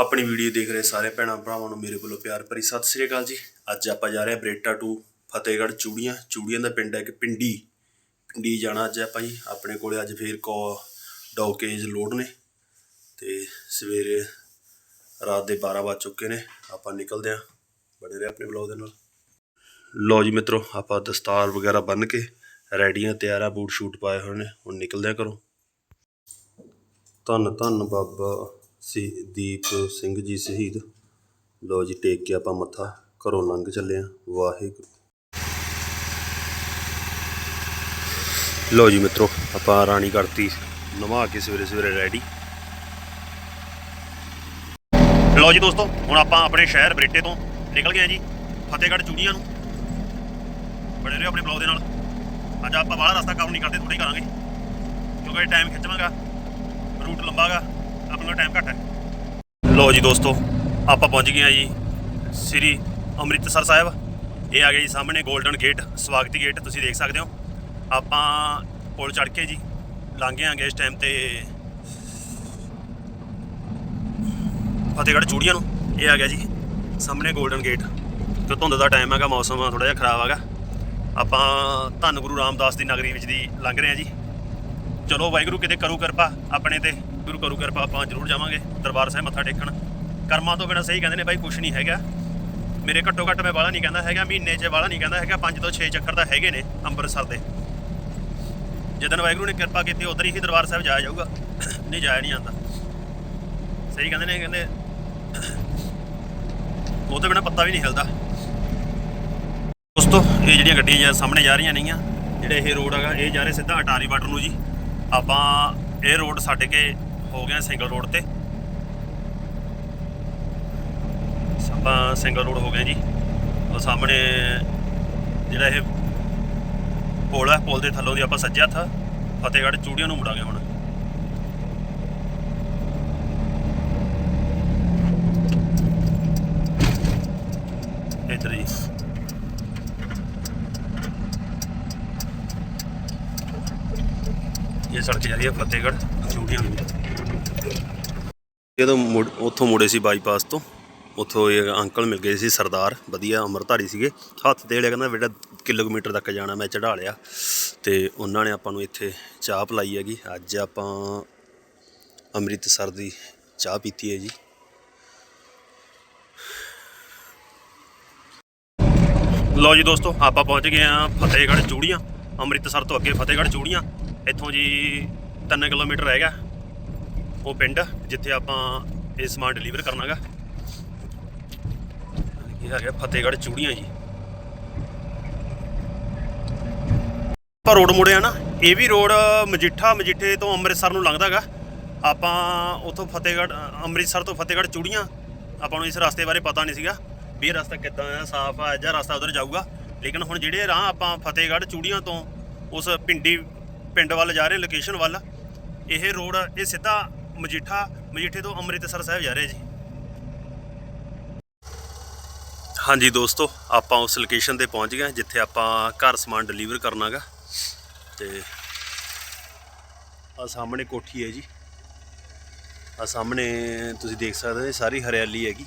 ਆਪਣੀ ਵੀਡੀਓ ਦੇਖ ਰਹੇ ਸਾਰੇ ਭੈਣਾਂ ਭਰਾਵਾਂ ਨੂੰ ਮੇਰੇ ਵੱਲੋਂ ਪਿਆਰ ਭਰੀ ਸਤਿ ਸ੍ਰੀ ਅਕਾਲ ਜੀ। ਅੱਜ ਆਪਾਂ ਜਾ ਰਹੇ ਹਾਂ ਬਰੇਟਾ ਟੂ ਫਤਿਹਗੜ੍ਹ ਚੂੜੀਆਂ। ਚੂੜੀਆਂ ਦਾ ਪਿੰਡ ਹੈ ਕਿ ਪਿੰਡੀ। ਪਿੰਡੀ ਜਾਣਾ ਅੱਜ ਆਪਾਂ ਜੀ। ਆਪਣੇ ਕੋਲੇ ਅੱਜ ਫੇਰ ਕੋ ਡੌਕੇਜ ਲੋਡ ਨੇ ਤੇ ਸਵੇਰੇ ਰਾਤ ਦੇ 12 ਵੱਜ ਚੁੱਕੇ ਨੇ। ਆਪਾਂ ਨਿਕਲਦੇ ਆਂ ਬੜੇ ਰਹੇ ਆਪਣੇ ਬਲੌਗ ਦੇ ਨਾਲ। ਲੋ ਜੀ ਮਿੱਤਰੋ, ਆਪਾਂ ਦਸਤਾਰ ਵਗੈਰਾ ਬੰਨ ਕੇ ਰੈਡੀਆਂ, ਤਿਆਰ ਆ ਬੂਟ ਸ਼ੂਟ ਪਾਏ ਹੋਏ ਨੇ। ਹੁਣ ਨਿਕਲਦੇ ਆ ਘਰੋਂ। ਧੰਨ ਧੰਨ ਬਾਬਾ। ਸੀ, ਦੀਪ ਸਿੰਘ ਜੀ ਸ਼ਹੀਦ। ਲੋ ਜੀ, ਟੇਕ ਕੇ ਆਪਾਂ ਮੱਥਾ ਘਰੋਂ ਲੰਘ ਚੱਲੇ ਆ। ਵਾਹਿਗੁਰੂ। ਲੋ ਜੀ ਮਿੱਤਰੋ, ਆਪਾਂ ਰਾਣੀ ਕਰਤੀ ਨਵਾ ਕੇ ਸਵੇਰੇ ਸਵੇਰੇ ਰੈਡੀ ਲੋ ਜੀ ਦੋਸਤੋ, ਹੁਣ ਆਪਾਂ ਆਪਣੇ ਸ਼ਹਿਰ ਬਰੇਟੇ ਤੋਂ ਨਿਕਲ ਗਏ ਆ ਜੀ, ਫਤਿਹਗੜ੍ਹ ਚੂੜੀਆਂ ਨੂੰ। ਬਣੇ ਰਹੇ ਆਪਣੇ ਬਲੌਗ ਦੇ ਨਾਲ। ਅੱਜ ਆਪਾਂ ਬਾਹਲਾ ਰਸਤਾ ਕਵਰ ਨਹੀਂ ਕਰਦੇ ਥੋੜੀ ਕਰਾਂਗੇ। ਕਿਉਂਕਿ ਟਾਈਮ ਖਿੱਚਵਾਂਗਾ ਰੂਟ ਲੰਬਾਗਾ। ਆਪਣੇ ਕੋਲ ਟਾਈਮ ਘੱਟ ਹੈ। ਲੋ ਜੀ ਦੋਸਤੋ, ਆਪਾਂ ਪਹੁੰਚ ਗਏ ਆ ਜੀ ਸ੍ਰੀ ਅੰਮ੍ਰਿਤਸਰ ਸਾਹਿਬ। ਇਹ ਆ ਗਿਆ ਜੀ ਸਾਹਮਣੇ 골ਡਨ ਗੇਟ ਸਵਾਗਤੀ ਗੇਟ ਤੁਸੀਂ ਦੇਖ ਸਕਦੇ ਹੋ। ਆਪਾਂ ਪੁਲ ਚੜ੍ਹ ਕੇ ਜੀ ਲੰਘੇ ਆਂਗੇ ਇਸ ਟਾਈਮ ਤੇ ਫਤਿਹਗੜ੍ਹ ਚੂੜੀਆਂ ਨੂੰ। ਇਹ ਆ ਗਿਆ ਜੀ ਸਾਹਮਣੇ 골ਡਨ ਗੇਟ ਤੇ ਧੁੰਦ ਦਾ ਟਾਈਮ ਹੈਗਾ, ਮੌਸਮ ਥੋੜਾ ਜਿਹਾ ਖਰਾਬ ਹੈਗਾ। ਆਪਾਂ ਧੰਨ ਗੁਰੂ ਰਾਮਦਾਸ ਦੀ ਨਗਰੀ ਵਿੱਚ ਦੀ ਲੰਘ ਰਹੇ ਹਾਂ ਜੀ। ਚਲੋ ਵਾਹਿਗੁਰੂ, ਕਿਤੇ ਕਰੂ ਕਿਰਪਾ ਆਪਣੇ ਤੇ। ਗੁਰੂ ਕਰੂ ਕਿਰਪਾ, ਆਪਾਂ ਜ਼ਰੂਰ ਜਾਵਾਂਗੇ। ਦਰਬਾਰ ਸਾਹਿਬ ਮੱਥਾ ਟੇਕਣ। ਕਰਮਾਂ ਤੋਂ ਬਿਨਾਂ ਸਹੀ ਕਹਿੰਦੇ ਨੇ ਬਾਈ, ਕੁਛ ਨਹੀਂ ਹੈਗਾ। ਮੇਰੇ ਘੱਟੋ ਘੱਟ ਮੈਂ ਵਾਲਾ ਨਹੀਂ ਕਹਿੰਦਾ ਹੈਗਾ, ਮਹੀਨੇ 'ਚ ਵਾਲਾ ਨਹੀਂ ਕਹਿੰਦਾ ਹੈਗਾ 5 ਤੋਂ 6 ਚੱਕਰ ਤਾਂ ਹੈਗੇ ਨੇ ਅੰਮ੍ਰਿਤਸਰ ਦੇ। ਜਦੋਂ ਵਾਹਿਗੁਰੂ ਨੇ ਕਿਰਪਾ ਕੀਤੀ, ਉਧਰ ਹੀ ਦਰਬਾਰ ਸਾਹਿਬ ਜਾਇਆ ਜਾਊਗਾ। ਨਹੀਂ, ਜਾਇਆ ਨਹੀਂ ਜਾਂਦਾ। ਸਹੀ ਕਹਿੰਦੇ ਨੇ, ਕਹਿੰਦੇ ਉਹ ਤੋਂ ਬਿਨਾਂ ਪੱਤਾ ਵੀ ਨਹੀਂ ਹਿਲਦਾ। ਦੋਸਤੋ, ਇਹ ਜਿਹੜੀਆਂ ਗੱਡੀਆਂ ਸਾਹਮਣੇ ਜਾ ਰਹੀਆਂ ਨੇਗੀਆਂ, ਜਿਹੜੇ ਇਹ ਰੋਡ ਹੈਗਾ, ਇਹ ਜਾ ਰਹੇ ਸਿੱਧਾ ਅਟਾਰੀ ਬਾਰਡਰ ਨੂੰ ਜੀ। ਆਪਾਂ ਇਹ ਰੋਡ ਛੱਡ ਕੇ ਹੋ ਗਏ ਸਿੰਗਲ ਰੋਡ ਤੇ। ਆਪਾਂ ਸਿੰਗਲ ਰੋਡ ਹੋ ਗਏ ਜੀ। ਉਹ ਸਾਹਮਣੇ ਜਿਹੜਾ ਇਹ ਪੁਲ ਹੈ ਪੁਲ ਦੇ ਥੱਲੋਂ ਦੀ ਆਪਾਂ ਸੱਜਿਆ ਹੱਥ ਫਤਿਹਗੜ੍ਹ ਚੂੜੀਆਂ ਨੂੰ ਮੁੜਾਂਗੇ ਹੁਣ। ਇੱਧਰ ਜੀ। ਇਹ ਸੜਕ ਜਾ ਰਹੀ ਹੈ ਫਤਿਹਗੜ੍ਹ, ਚੂੜੀਆਂ ਨੂੰ ਜਦੋਂ ਮੁੜ, ਉੱਥੋਂ ਮੁੜੇ ਸੀ ਬਾਈਪਾਸ ਤੋਂ, ਉੱਥੋਂ ਇਹ ਅੰਕਲ ਮਿਲ ਗਏ ਸੀ ਸਰਦਾਰ, ਵਧੀਆ ਅਮਰਧਾਰੀ ਸੀਗੇ। ਹੱਥ ਦੇ ਲਿਆ ਕਹਿੰਦਾ ਬੇਟਾ ਕਿਲੋਮੀਟਰ ਤੱਕ ਜਾਣਾ, ਮੈਂ ਚੜਾ ਲਿਆ। ਤੇ ਉਹਨਾਂ ਨੇ ਆਪਾਂ ਨੂੰ ਇੱਥੇ ਚਾਹ ਪਲਾਈ ਹੈਗੀ। ਅੱਜ ਆਪਾਂ ਅੰਮ੍ਰਿਤਸਰ ਦੀ ਚਾਹ ਪੀਤੀ ਹੈ ਜੀ। ਲਓ ਜੀ ਦੋਸਤੋ, ਆਪਾਂ ਪਹੁੰਚ ਗਏ ਆ ਫਤਿਹਗੜ੍ਹ ਚੂੜੀਆਂ। ਅੰਮ੍ਰਿਤਸਰ ਤੋਂ ਅੱਗੇ ਫਤਿਹਗੜ੍ਹ ਚੂੜੀਆਂ। ਇੱਥੋਂ ਜੀ 3 ਕਿਲੋਮੀਟਰ ਰਹਿ ਗਿਆ। ਉਹ ਪਿੰਡ ਜਿੱਥੇ ਆਪਾਂ ਇਹ ਸਮਾਨ ਡਿਲੀਵਰ ਕਰਨਾਗਾ। ਇਹ ਆ ਗਿਆ? ਫਤਿਹਗੜ੍ਹ ਚੂੜੀਆਂ ਜੀ। ਆਪਾਂ ਰੋਡ ਮੁੜੇ ਆ ਨਾ, ਇਹ ਵੀ ਰੋਡ ਮਜੀਠਾ ਮਜੀਠੇ ਤੋਂ ਅੰਮ੍ਰਿਤਸਰ ਨੂੰ ਲੰਘਦਾਗਾ। ਆਪਾਂ ਉਥੋਂ ਫਤਿਹਗੜ੍ਹ, ਅੰਮ੍ਰਿਤਸਰ ਤੋਂ ਫਤਿਹਗੜ੍ਹ ਚੂੜੀਆਂ, ਆਪਾਂ ਨੂੰ ਇਸ ਰਸਤੇ ਬਾਰੇ ਪਤਾ ਨਹੀਂ ਸੀਗਾ ਵੀ ਇਹ ਰਸਤਾ ਕਿੱਦਾਂ ਆ, ਸਾਫ਼ ਆ ਜਾਂ ਰਸਤਾ ਉਧਰ ਜਾਊਗਾ। ਲੇਕਿਨ ਹੁਣ ਜਿਹੜੇ ਰਾਹ ਆਪਾਂ ਫਤਿਹਗੜ੍ਹ ਚੂੜੀਆਂ ਤੋਂ ਉਸ ਪਿੰਡੀ ਪਿੰਡ ਵੱਲ ਜਾ ਰਹੇ ਲੋਕੇਸ਼ਨ ਵੱਲ। ਇਹ ਰੋਡ, ਇਹ ਸਿੱਧਾ ਮਜੀਠਾ, ਮਜੀਠੇ ਤੋਂ ਅੰਮ੍ਰਿਤਸਰ ਸਾਹਿਬ ਜਾ ਰਿਹਾ ਜੀ। ਹਾਂਜੀ ਦੋਸਤੋ, ਆਪਾਂ ਉਸ ਲੋਕੇਸ਼ਨ ਤੇ ਪਹੁੰਚ ਗਏ ਜਿੱਥੇ ਆਪਾਂ ਘਰ ਸਮਾਨ ਡਿਲੀਵਰ ਕਰਨਾਗਾ ਤੇ ਆ ਸਾਹਮਣੇ ਕੋਠੀ ਹੈ ਜੀ। ਆ ਸਾਹਮਣੇ ਤੁਸੀਂ ਦੇਖ ਸਕਦੇ ਹੋ ਸਾਰੀ ਹਰਿਆਲੀ ਹੈਗੀ।